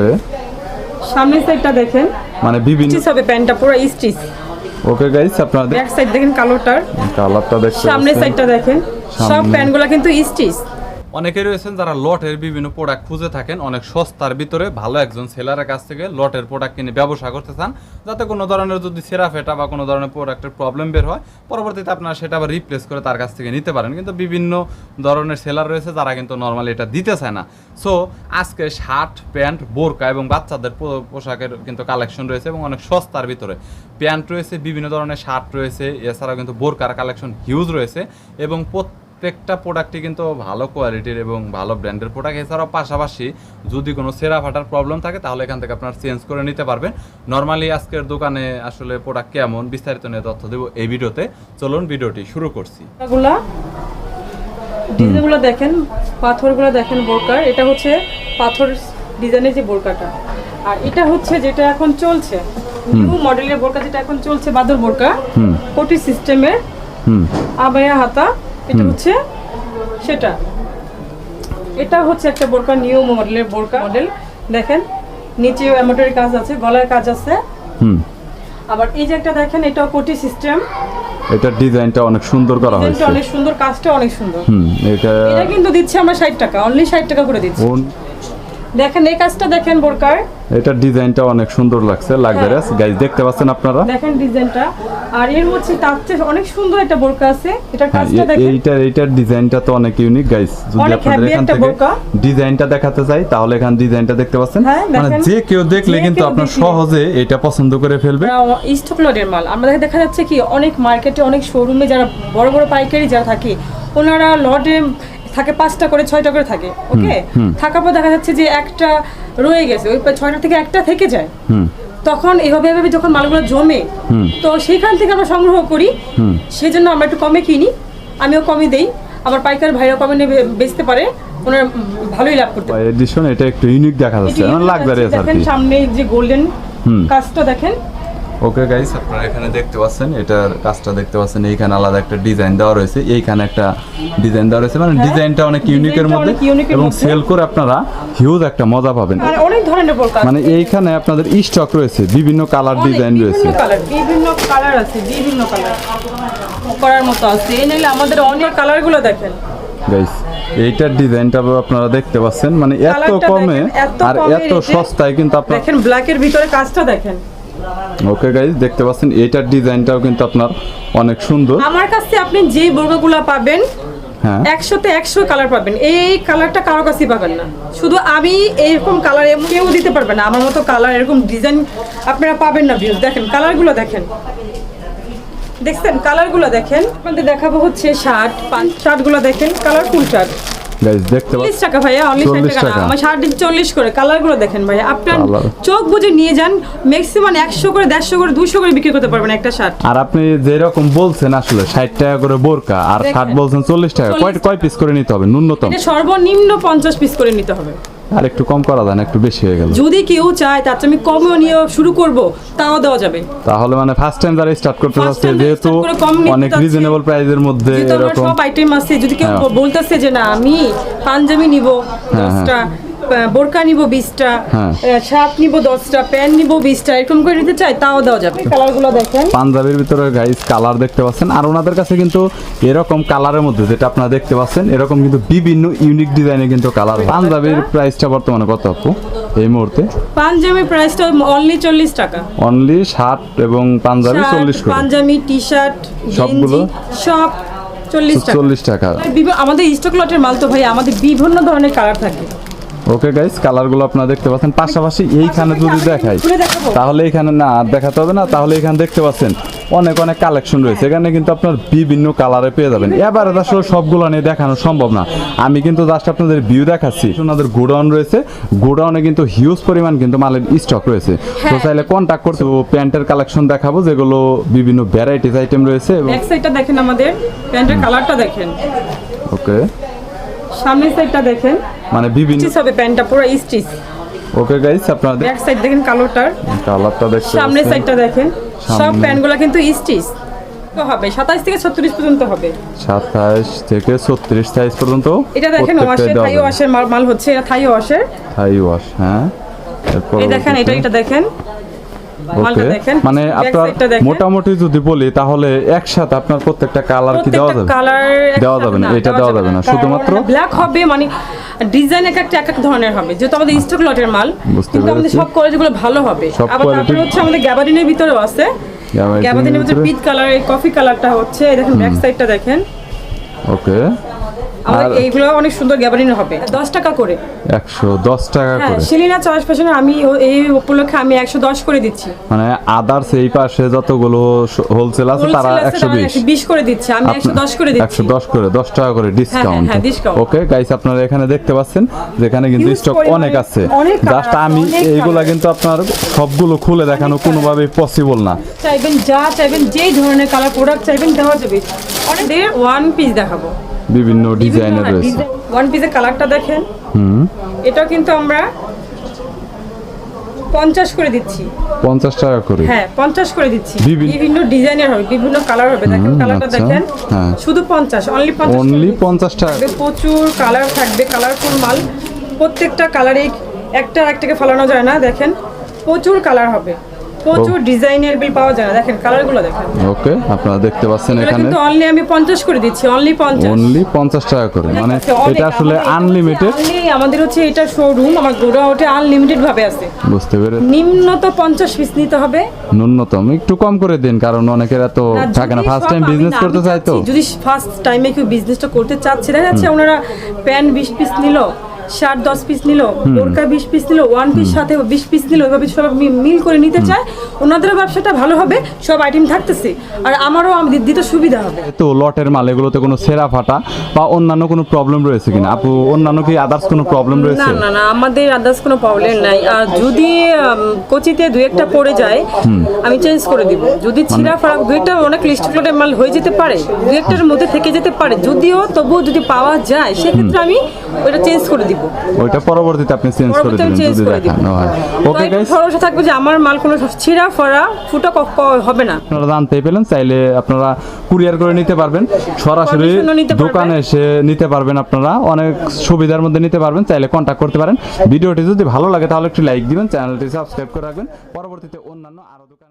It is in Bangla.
ওকে। সামনের সাইডটা দেখেন। মানে বিভিন্ন স্টিচ হবে প্যান্টটা পুরো স্টিচ ওকে গাইস আপনারা ব্যাক সাইড দেখেন কালোটার কালারটা দেখেন সামনের। সাইডটা দেখেন। সব প্যান্টগুলো কিন্তু স্টিচ অনেকে রয়েছেন যারা লটের বিভিন্ন প্রোডাক্ট খুঁজে থাকেন, অনেক সস্তার ভিতরে ভালো একজন সেলারের কাছ থেকে লটের প্রোডাক্ট কিনে ব্যবসা করতে চান, যাতে কোনো ধরনের যদি সেরা ফেটা বা কোনো ধরনের প্রোডাক্টের প্রবলেম বের হয়, পরবর্তীতে আপনারা সেটা আবার রিপ্লেস করে তার কাছ থেকে নিতে পারেন। কিন্তু বিভিন্ন ধরনের সেলার রয়েছে যারা কিন্তু নর্মালি এটা দিতে চায় না। সো আজকে শার্ট প্যান্ট বোরকা এবং বাচ্চাদের পোশাকের কিন্তু কালেকশন রয়েছে এবং অনেক সস্তার ভিতরে। প্যান্ট রয়েছে, বিভিন্ন ধরনের শার্ট রয়েছে, এছাড়াও কিন্তু বোরকার কালেকশন হিউজ রয়েছে এবং প্রত্যেকটা প্রোডাক্টই কিন্তু ভালো কোয়ালিটির এবং ভালো ব্র্যান্ডের প্রোডাক্ট এছাড়াও পাশাপাশি যদি কোনো সেরা ফাটার প্রবলেম থাকে তাহলে এখান থেকে আপনার চেঞ্জ করে নিতে পারবেন। নর্মালি আজকের দোকানে আসলে প্রোডাক্ট কেমন বিস্তারিত নিয়ে তথ্য দেবো এই ভিডিওতে। চলুন ভিডিওটি শুরু করছি। ডিজাইনগুলো দেখেন পাথরগুলো দেখেন বোরকার। এটা হচ্ছে পাথর ডিজাইনের যে বোরকাটা। আর এটা হচ্ছে যেটা এখন চলছে। নিউ মডেলের বোরকা যেটা এখন চলছে বাদর বোরকা। কোটি সিস্টেমের আবায়া হাতা। এটা হচ্ছে সেটা। এটা হচ্ছে একটা বোরকা নিউ মডেলের বোরকা মডেল দেখেন নিচে এমব্রয়ডারি কাজ আছে গলার কাজ আছে। হুম। আবার এই যে একটা দেখেন এটাও কোটি সিস্টেম এটা ডিজাইনটা অনেক সুন্দর করা হয়েছে। অনেক সুন্দর কাজটা অনেক সুন্দর। হুম এটা এটা কিন্তু দিচ্ছে আমরা ষাট টাকা অনলি ষাট টাকা করে দিচ্ছি। দেখেন এই কাজটা দেখেন বোরকার। এটার ডিজাইনটা অনেক সুন্দর লাগছে লাক্সারিয়াস গাইস দেখতে পাচ্ছেন আপনারা? দেখেন ডিজাইনটা। আর এর মধ্যে তার চেয়ে অনেক সুন্দর একটা বোরকা আছে। এটার হ্যাঁ, কাজটা দেখেন। এইটার এইটার ডিজাইনটা তো অনেক ইউনিক গাইস যদি অনেক আপনাদের এখান থেকে ডিজাইনটা দেখাতে চাই তাহলে এখান ডিজাইনটা দেখতে পাচ্ছেন। হ্যাঁ, মানে যে কেউ দেখলে কিন্তু আপনার সহজে এটা পছন্দ করে ফেলবে। স্টক লটের মাল। আমরা দেখা যাচ্ছে কি অনেক মার্কেটে অনেক শোরুমে যারা বড় বড় পাইকারি যারা থাকে ওনারা লটে থাকে পাঁচটা করে ছয়টা করে থাকে ওকে থাকার পর দেখা যাচ্ছে যে একটা রয়ে গেছে ওই ছয়টা থেকে একটা থেকে যায়। তখন এভাবে এভাবে যখন মালগুলো জমে তো সেখান থেকে আমরা সংগ্রহ করি। সেজন্য আমরা একটু কমে কিনি আমিও কমে দেই। আমার পাইকার ভাইরা কমে নেবে বেচতে পারে ওনার ভালোই লাভ করতে পারে এডিশন এটা একটু ইউনিক দেখা যাচ্ছে মানে লাক্সারিয়াস আর দেখেন কি সামনে যে গোল্ডেন। কাজটা দেখেন ওকে গাইস আপনারা এখানে দেখতে পাচ্ছেন এটার কাজটা দেখতে পাচ্ছেন এইখানে আলাদা একটা ডিজাইন দেওয়া রয়েছে। এইখানে একটা ডিজাইন দেওয়া রয়েছে মানে ডিজাইনটা অনেক ইউনিকের ডিজাইনটা মধ্যে হ্যাঁ, অনেক unique এর এবং সেল করে আপনারা হিউজ একটা মজা পাবেন। আর অনেক ধরনের মানে এইখানে আপনাদের স্টক রয়েছে বিভিন্ন কালার ডিজাইন রয়েছে বিভিন্ন কালার বিভিন্ন কালার আছে বিভিন্ন কালার করার মতো আছে। এই নাইলে আমাদের অনেক কালারগুলো দেখেন। গাইস এইটার ডিজাইনটা আপনারা দেখতে পাচ্ছেন মানে এত কমে আর এত সস্তায় কিন্তু আপনার দেখেন ব্ল্যাকের ভিতরে কাজটা দেখেন। ওকে গাইস দেখতে পাচ্ছেন এইটার ডিজাইনটাও কিন্তু আপনার অনেক সুন্দর। আমার কাছে আপনি যে বোরকাগুলো পাবেন হ্যাঁ। একশোতে একশো কালার পাবেন। এই কালারটা কারও কাছেই পাবেন না। শুধু আমি এরকম কালার কেউ দিতে পারবে না। আমার মতো কালার এরকম ডিজাইন আপনারা পাবেন না ভিউজ দেখেন কালারগুলো দেখেন। দেখছেন? কালারগুলো দেখেন। আপনাদের দেখাবো হচ্ছে শার্ট পাঁচ শার্টগুলো দেখেন কালারফুল শার্ট। গাইস দেখতে পাচ্ছেন 40 টাকা ভাইয়া অনলি 40 টাকা আমার শার্ট চল্লিশ করে কালারগুলো দেখেন ভাইয়া। আপনার চোখ বুঝে নিয়ে যান ম্যাক্সিমাম একশো করে দেড়শো করে দুশো করে বিক্রি করতে পারবেন একটা শার্ট আর আপনি যেরকম বলছেন আসলে ষাট টাকা করে বোরকা আর শার্ট বলছেন চল্লিশ টাকা কয় 40 কয় পিস করে নিতে হবে? ন্যূনতম। এটা সর্বনিম্ন পঞ্চাশ পিস করে নিতে হবে। আর একটু কম করা যায় না একটু বেশি হয়ে গেল। যদি কেউ চায় তার চেয়ে আমি কমেও নিয়ে শুরু করব তাও দেওয়া যাবে। তাহলে মানে ফার্স্ট টাইম যারা স্টার্ট করতে চাচ্ছে যাচ্ছে যেহেতু কম অনেক। রিজনেবল প্রাইজের মধ্যে এরকম। সব আইটেম আছে যদি কেউ বলতাছে বলতেছে যে না আমি পাঞ্জাবি নিব হ্যাঁ, দশটা আহ, বোরকা নিব বিশটা হ্যাঁ। শার্ট নিব দশটা প্যান্ট নিব বিশটা এরকম করে নিতে চাই তাও দেওয়া যাবে। কালারগুলো দেখেন। পাঞ্জাবির ভিতরে গাইস কালার দেখতে পাচ্ছেন। আর ওনাদের কাছে কিন্তু এরকম কালারের মধ্যে যেটা আপনারা দেখতে পাচ্ছেন এরকম কিন্তু বিভিন্ন ইউনিক ডিজাইনে কিন্তু কালার পাঞ্জাবির প্রাইসটা বর্তমানে কত আপু এই মুহূর্তে? পাঞ্জাবির প্রাইসটা অনলি চল্লিশ টাকা। অনলি শার্ট এবং পাঞ্জাবি শার্ট, চল্লিশ করে। পাঞ্জাবি টি শার্ট সবগুলো? সব চল্লিশ টাকা। চল্লিশ টাকা বিভি- আমাদের স্টক লটের মাল তো ভাই আমাদের বিভিন্ন ধরনের কালার থাকে। ওকে গাইস কালারগুলো আপনারা দেখতে পাচ্ছেন। পাশাপাশি এইখানে যদি দেখাই তাহলে এখানে না দেখাতে হবে না তাহলে এখানে দেখতে পাচ্ছেন অনেক অনেক কালেকশন রয়েছে। এখানে কিন্তু আপনার বিভিন্ন কালারে পেয়ে যাবেন। এবারে আসলে সবগুলো নিয়ে দেখানো সম্ভব না। আমি কিন্তু জাস্ট আপনাদের ভিউ দেখাচ্ছি। ওনাদের গোডাউন রয়েছে। গোডাউনে কিন্তু হিউজ পরিমাণ কিন্তু মালের স্টক রয়েছে। তো চাইলে কন্ট্যাক্ট করতে প্যান্টের কালেকশন দেখাবো যেগুলো বিভিন্ন ভ্যারাইটিস আইটেম রয়েছে দেখেন আমাদের। প্যান্টের কালারটা দেখেন। ওকে সামনের সাইডটা দেখেন। মানে বিভিন্ন স্টিচ হবে প্যান্টটা পুরো স্টিচ ওকে গাইস আপনারা ব্যাক সাইড দেখেন কালোটার। কালারটা দেখতে সামনের সাইডটা দেখেন। সব। প্যান্টগুলো কিন্তু স্টিচ তো হবে সাতাশ থেকে ছত্রিশ পর্যন্ত হবে। সাতাশ থেকে ছত্রিশ সাইজ পর্যন্ত এটা দেখেন ওয়াশের থাই ওয়াশের মাল হচ্ছে এটা থাই ওয়াশের থাই ওয়াশ হ্যাঁ? এই দেখেন এটা এটা দেখেন দেখেন। মানে আপনার। মোটামুটি যদি বলি তাহলে একসাথে আপনার প্রত্যেকটা কালার কি দেওয়া যাবে? কালার দেওয়া যাবে না, এটা দেওয়া যাবে না, শুধুমাত্র- ব্ল্যাক হবে মানে ডিজাইন এক একটা এক এক ধরনের হবে। যেহেতু আমাদের স্টক লটের মাল কিন্তু আমাদের। সব কোয়ালিটিগুলো ভালো হবে। আবার তারপরে হচ্ছে আমাদের গ্যাবারিনের ভিতরেও আছে। গ্যাবারিনের ভিতরে? পিচ কালার এই কফি কালারটা হচ্ছে দেখেন ব্যাক সাইডটা দেখেন। ওকে আমাদের এইগুলো অনেক সুন্দর গ্যাবারিনের হবে। দশ টাকা করে। একশো দশ টাকা হ্যাঁ করে। শিলিনা চয়েস ফ্যাশনে আমি এই উপলক্ষে আমি একশো দশ করে দিচ্ছি। মানে আদার্স এই পাশে যতগুলো হোলসেল আছে তারা একশো বিশ। করে দিচ্ছি আমি একশো দশ করে দিচ্ছি। একশো দশ করে দশ টাকা করে ডিসকাউন্ট ওকে গাইস আপনারা এখানে দেখতে পাচ্ছেন যেখানে কিন্তু স্টক অনেক আছে। জাস্ট আমি এইগুলা কিন্তু আপনার সবগুলো খুলে দেখানো কোনোভাবেই পসিবল না। চাইবেন যা চাইবেন যেই ধরনের কালার প্রোডাক্ট চাইবেন দেওয়া যাবে। অনেক ওয়ান পিস দেখাবো। বিভিন্ন ডিজাইনের রয়েছে। ওয়ান পিসের কালারটা দেখেন। হুম। এটা কিন্তু আমরা পঞ্চাশ করে দিচ্ছি। পঞ্চাশ টাকা করে? হ্যাঁ পঞ্চাশ করে দিচ্ছি। বিভিন্ন- ডিজাইনের হবে বিভিন্ন কালার হবে। দেখেন কালারটা আচ্ছা, দেখেন। হ্যাঁ। শুধু পঞ্চাশ অনলি পঞ্চাশ করে অনলি দিচ্ছি। পঞ্চাশ টাকা। থাকবে প্রচুর কালার থাকবে কালারফুল মাল। প্রত্যেকটা কালারে একটা একটাকে ফলানো যায় না। দেখেন প্রচুর কালার হবে। প্রচুর ডিজাইনের বিল পাওয়া যায় দেখেন কালারগুলো দেখেন। ওকে আপনারা দেখতে পাচ্ছেন এখানে। কিন্তু অনলি আমি পঞ্চাশ করে দিচ্ছি অনলি পঞ্চাশ। অনলি পঞ্চাশ টাকা করে। মানে এটা আসলে আনলিমিটেড আমাদের হচ্ছে এটা শোরুম আমার গোড়া ওটা আনলিমিটেড ভাবে আছে। বুঝতে পেরে নিম্নত পঞ্চাশ পিস নিতে হবে। ন্যূনতম একটু কম করে দিন কারণ অনেকের এত থাকে না ফার্স্ট টাইম বিজনেস করতে চাই তো। যদি ফার্স্ট টাইমে কেউ বিজনেসটা করতে চাচ্ছে দেখা যাচ্ছে ওনারা প্যান বিশ পিস নিল শার্ট দশ পিস নিল বোরকা বিশ পিস নিল ওয়ান পিস সাথে বিশ পিস নিল এভাবে সব মিল করে নিতে চায়। ওনাদেরও ব্যবসাটা ভালো হবে সব আইটেম থাকতেছে। আর আমারও আমি দিতে সুবিধা হবে। তো লটের মাল এগুলোতে কোনো সেরা ফাটা বা অন্যান্য কোনো প্রবলেম রয়েছে কিনা? আপু অন্যান্য কি আদার্স কোনো প্রবলেম রয়েছে? না না আমাদের আদার্স কোনো প্রবলেম নাই। আর যদি কোচিতে দু একটা পড়ে যায় আমি চেঞ্জ করে দিব। যদি মানে ছিঁড়া ফারাক দু একটা অনেক লিস্ট প্লেটের মাল হয়ে যেতে পারে দু একটার মধ্যে থেকে যেতে পারে। যদিও তবুও যদি পাওয়া যায় সেক্ষেত্রে আমি ওটা চেঞ্জ করে দিব। ওইটা পরবর্তীতে আপনি চেঞ্জ করে দিবেন যদি হয় ওকে গাইস ভরসা থাকবে যে আমার মাল কোনো ছিঁড়া ফরা ফুটা হবে না। আপনারা জানতেই পেলেন চাইলে আপনারা কুরিয়ার করে নিতে পারবেন। সরাসরি। দোকানে এসে নিতে পারবেন আপনারা। অনেক সুবিধার মধ্যে নিতে পারবেন চাইলে কন্ট্যাক্ট করতে পারেন। ভিডিওটি যদি ভালো লাগে তাহলে একটু লাইক দিবেন চ্যানেলটি সাবস্ক্রাইব করে রাখবেন। পরবর্তীতে অন্যান্য আরও দোকান